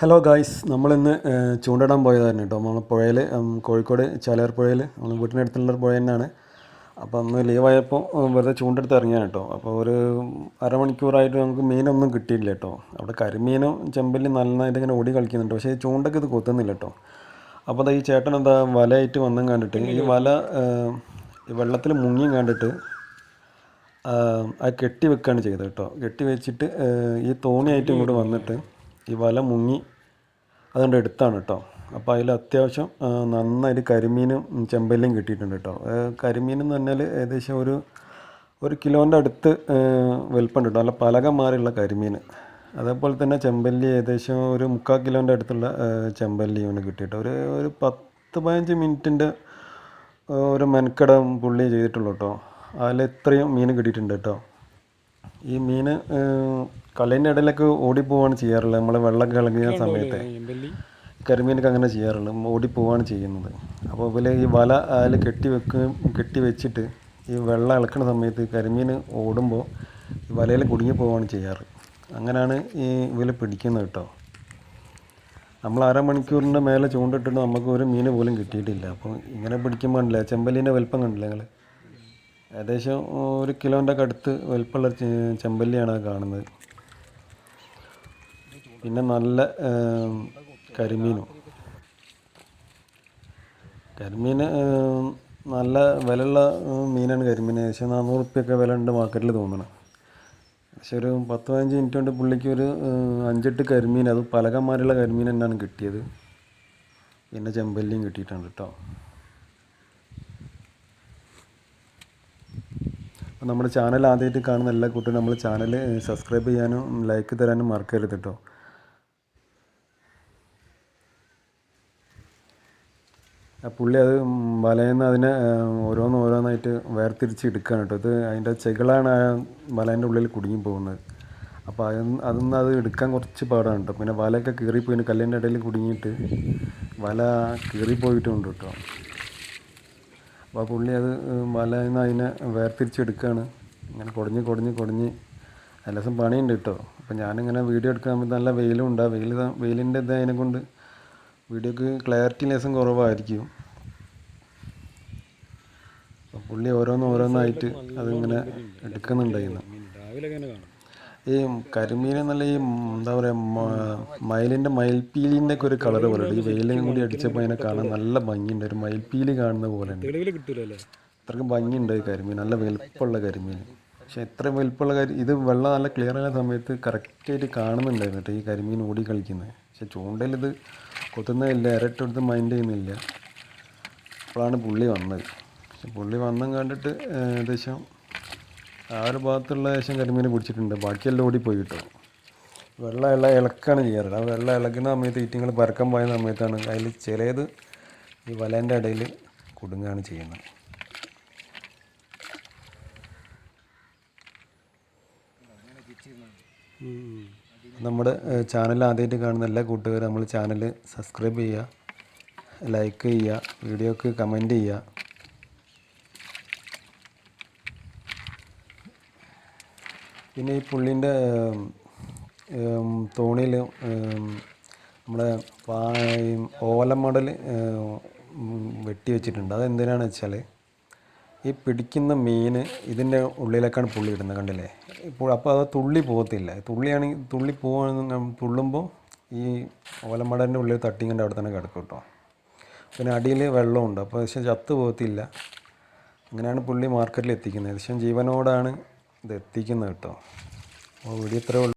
Hello guys നമ്മളിന്ന് ഏഹ്, ചൂണ്ടിടാൻ പോയതായിരുന്നു കേട്ടോ. നമ്മൾ പുഴയിൽ കോഴിക്കോട് ചാലയാർ പുഴയിൽ നമ്മൾ വീട്ടിനടുത്തുള്ള പുഴ തന്നെയാണ്. അപ്പോൾ അന്ന് ലീവായപ്പോൾ വെറുതെ ചൂണ്ടെടുത്ത് ഇറങ്ങിയാണ് കേട്ടോ. അപ്പോൾ ഒരു അരമണിക്കൂറായിട്ട് നമുക്ക് മീനൊന്നും കിട്ടിയില്ല കേട്ടോ. അവിടെ കരിമീനും ചെമ്പല്ലി നന്നായിട്ട് ഇങ്ങനെ ഓടി കളിക്കുന്നുണ്ട്. പക്ഷേ ചൂണ്ടൊക്കെ ഇത് കൊത്തുന്നില്ല കേട്ടോ. അപ്പോൾ ദാ ഈ ചേട്ടൻ എന്താ വലയായിട്ട് വന്നും കണ്ടിട്ട് ഈ വല വെള്ളത്തിൽ മുങ്ങിയും കണ്ടിട്ട് അത് കെട്ടി വെക്കുകയാണ് ചെയ്തത് കേട്ടോ. കെട്ടി വെച്ചിട്ട് ഈ തോണിയായിട്ട് ഇങ്ങോട്ട് വന്നിട്ട് ഈ വല മുങ്ങി അതുകൊണ്ട് എടുത്താണ് കേട്ടോ. അപ്പോൾ അതിൽ അത്യാവശ്യം നന്നായിട്ട് കരിമീനും ചെമ്പല്ലിയും കിട്ടിയിട്ടുണ്ട് കേട്ടോ. കരിമീൻ എന്ന് പറഞ്ഞാൽ ഏകദേശം ഒരു ഒരു കിലോന്റെ അടുത്ത് വലിപ്പം കേട്ടോ. നല്ല പലക മാറിയുള്ള കരിമീൻ. അതേപോലെ തന്നെ ചെമ്പല്ലി ഏകദേശം ഒരു മുക്കാൽ കിലോന്റെ അടുത്തുള്ള ചെമ്പല്ലി ഇവന് കിട്ടിയിട്ട് ഒരു ഒരു പത്ത് പതിനഞ്ച് മിനിറ്റിന്റെ ഒരു മെനക്കെടം പുള്ളി ചെയ്തിട്ടുള്ളൂ കേട്ടോ. അതിൽ ഇത്രയും മീൻ കിട്ടിയിട്ടുണ്ട് കേട്ടോ. ഈ മീൻ കളീന്റെ ഇടയിലൊക്കെ ഓടിപ്പോവാണ് ചെയ്യാറുള്ളത്. നമ്മൾ വെള്ളമൊക്കെ ഇളകിയ സമയത്ത് കരിമീനൊക്കെ അങ്ങനെ ചെയ്യാറുള്ളത്. ഓടിപ്പോവാണ് ചെയ്യുന്നത്. അപ്പോൾ ഇവർ ഈ വല അതിൽ കെട്ടി വെക്കുകയും കെട്ടി വെച്ചിട്ട് ഈ വെള്ളം ഇളക്കുന്ന സമയത്ത് കരിമീൻ ഓടുമ്പോൾ ഈ വലയിൽ കുടുങ്ങി പോവാണ് ചെയ്യാറ്. അങ്ങനെയാണ് ഈ ഇവർ പിടിക്കുന്നത് കേട്ടോ. നമ്മൾ അരമണിക്കൂറിന്റെ മേലെ ചൂണ്ടിട്ടിട്ട് നമുക്ക് ഒരു മീൻ പോലും കിട്ടിയിട്ടില്ല. അപ്പോൾ ഇങ്ങനെ പിടിക്കുമ്പോൾ കണ്ടില്ല ചെമ്പല്ലീന്റെ വലിപ്പം കണ്ടില്ലേ നിങ്ങൾ ഏകദേശം ഒരു കിലോന്റെ ഒക്കെ അടുത്ത് വലിപ്പമുള്ള ചെമ്പല്ലിയാണ് കാണുന്നത്. പിന്നെ നല്ല കരിമീനും. കരിമീൻ നല്ല വിലയുള്ള മീനാണ് കരിമീൻ. ഏകദേശം നാനൂറ് റുപ്യൊക്കെ വില ഉണ്ട് മാർക്കറ്റിൽ തോന്നണം. പക്ഷെ ഒരു പത്ത് പതിനഞ്ച് മിനിറ്റ് കൊണ്ട് പുള്ളിക്ക് ഒരു അഞ്ചെട്ട് കരിമീൻ അത് പലകന്മാരുള്ള കരിമീൻ തന്നെയാണ് കിട്ടിയത്. പിന്നെ ചെമ്പല്ലിയും കിട്ടിയിട്ടുണ്ട് കേട്ടോ നമ്മുടെ ചാനൽ ആദ്യമായിട്ട് കാണുന്ന എല്ലാ കുട്ടികളും നമ്മൾ ചാനൽ സബ്സ്ക്രൈബ് ചെയ്യാനും ലൈക്ക് തരാനും മറക്കരുത് കേട്ടോ ആ പുള്ളി അത് വലയെന്ന് അതിനെ ഓരോന്ന് ഓരോന്നായിട്ട് വേർതിരിച്ച് എടുക്കുകയാണ് കേട്ടോ ഇത് അതിന്റെ ചെകളാണ് ആ വലേന്റെ ഉള്ളിൽ കുടുങ്ങി പോകുന്നത് അപ്പോൾ അതൊന്ന് അതൊന്നും അത് എടുക്കാൻ കുറച്ച് പാടാണ് കേട്ടോ പിന്നെ വലയൊക്കെ കീറിപ്പോയി കല്ലിന്റെ ഇടയിൽ കുടുങ്ങിയിട്ട് വല കീറിപ്പോയിട്ടുണ്ട് കേട്ടോ അപ്പോൾ ആ പുള്ളി അത് മലയിൽ നിന്ന് അതിനെ വേർതിരിച്ചെടുക്കുകയാണ് ഇങ്ങനെ കുടഞ്ഞ് കുടഞ്ഞ് കുടഞ്ഞ് അലസം പണിയുണ്ട് കേട്ടോ അപ്പോൾ ഞാനിങ്ങനെ വീഡിയോ എടുക്കാൻ സമയത്ത് നല്ല വെയിലും ഉണ്ട് ആ വെയിൽ വെയിലിന്റെ ഇത് അതിനെ കൊണ്ട് വീഡിയോക്ക് ക്ലാരിറ്റി ലേസം കുറവായിരിക്കും അപ്പോൾ പുള്ളി ഓരോന്ന് ഓരോന്നായിട്ട് അതിങ്ങനെ എടുക്കുന്നുണ്ടായിരുന്നു രാവിലെ ഈ കരിമീൻ നല്ല ഈ എന്താ പറയുക മയിലിന്റെ മയിൽപ്പീലിന്റെ ഒക്കെ ഒരു കളർ പോലെ ഈ വെയിലും കൂടി അടിച്ചപ്പോൾ അതിനെ കാണാൻ നല്ല ഭംഗിയുണ്ട്. ഒരു മയിൽപ്പീലി കാണുന്ന പോലെ ഉണ്ട്. അത്രയ്ക്ക് ഭംഗിയുണ്ട് ഈ കരിമീൻ. നല്ല വലുപ്പമുള്ള കരിമീൻ. പക്ഷെ എത്ര വലുപ്പമുള്ള കരി ഇത് വെള്ളം നല്ല ക്ലിയർ ആയ സമയത്ത് കറക്റ്റായിട്ട് കാണുന്നുണ്ടായിരുന്നു ഈ കരിമീൻ ഓടി കളിക്കുന്നത് പക്ഷെ ചൂണ്ടയിൽ ഇത് കൊത്തുന്നതില്ല ഇരട്ടെടുത്ത് മൈൻഡ് ചെയ്യുന്നില്ല. അപ്പോഴാണ് പുള്ളി വന്നത്. പക്ഷെ പുള്ളി വന്നും കണ്ടിട്ട് ഏകദേശം ആ ഒരു ഭാഗത്തുള്ള ശേഷം കരിമീൻ പിടിച്ചിട്ടുണ്ട് ബാക്കിയെല്ലാം പോയി കിട്ടും വെള്ളം എല്ലാം ഇളക്കാണ് ചെയ്യാറ്. ആ വെള്ളം ഇളക്കുന്ന സമയത്ത് ഈറ്റിങ്ങൾ പരക്കം പോയ സമയത്താണ് അതിൽ ചിലത് ഈ വലേന്റെ ഇടയിൽ കുടുങ്ങാണ് ചെയ്യുന്നത്. നമ്മുടെ ചാനൽ ആദ്യമായിട്ട് കാണുന്ന എല്ലാ കൂട്ടുകാരും നമ്മൾ ചാനൽ സബ്സ്ക്രൈബ് ചെയ്യുക ലൈക്ക് ചെയ്യുക വീഡിയോക്ക് കമന്റ് ചെയ്യുക. പിന്നെ ഈ പുള്ളിന്റെ തോണിയിൽ നമ്മുടെ ഓലമടൽ വെട്ടി വെച്ചിട്ടുണ്ട്. അതെന്തിനാണെന്ന് വെച്ചാൽ ഈ പിടിക്കുന്ന മീൻ ഇതിന്റെ ഉള്ളിലേക്കാണ് പുള്ളി ഇടുന്നത് കണ്ടില്ലേ? ഇപ്പോൾ അപ്പോൾ അത് തുള്ളി പോകത്തില്ല. തുള്ളിയാണെങ്കിൽ തുള്ളി പോകാൻ തുള്ളുമ്പോൾ ഈ ഓലമടന്റെ ഉള്ളിൽ തട്ടി തട്ടിങ്ങണ്ട് അവിടെ തന്നെ കിടക്കും കേട്ടോ. പിന്നെ അടിയിൽ വെള്ളമുണ്ട്. അപ്പോൾ പക്ഷേ ചത്ത് പോകത്തില്ല. അങ്ങനെയാണ് പുള്ളി മാർക്കറ്റിൽ എത്തിക്കുന്നത്. ഏകദേശം ജീവനോടാണ് ഇത് എത്തിക്കുന്നത് കേട്ടോ. അപ്പോൾ വീഡിയോ ഇത്രേ ഉള്ളൂ.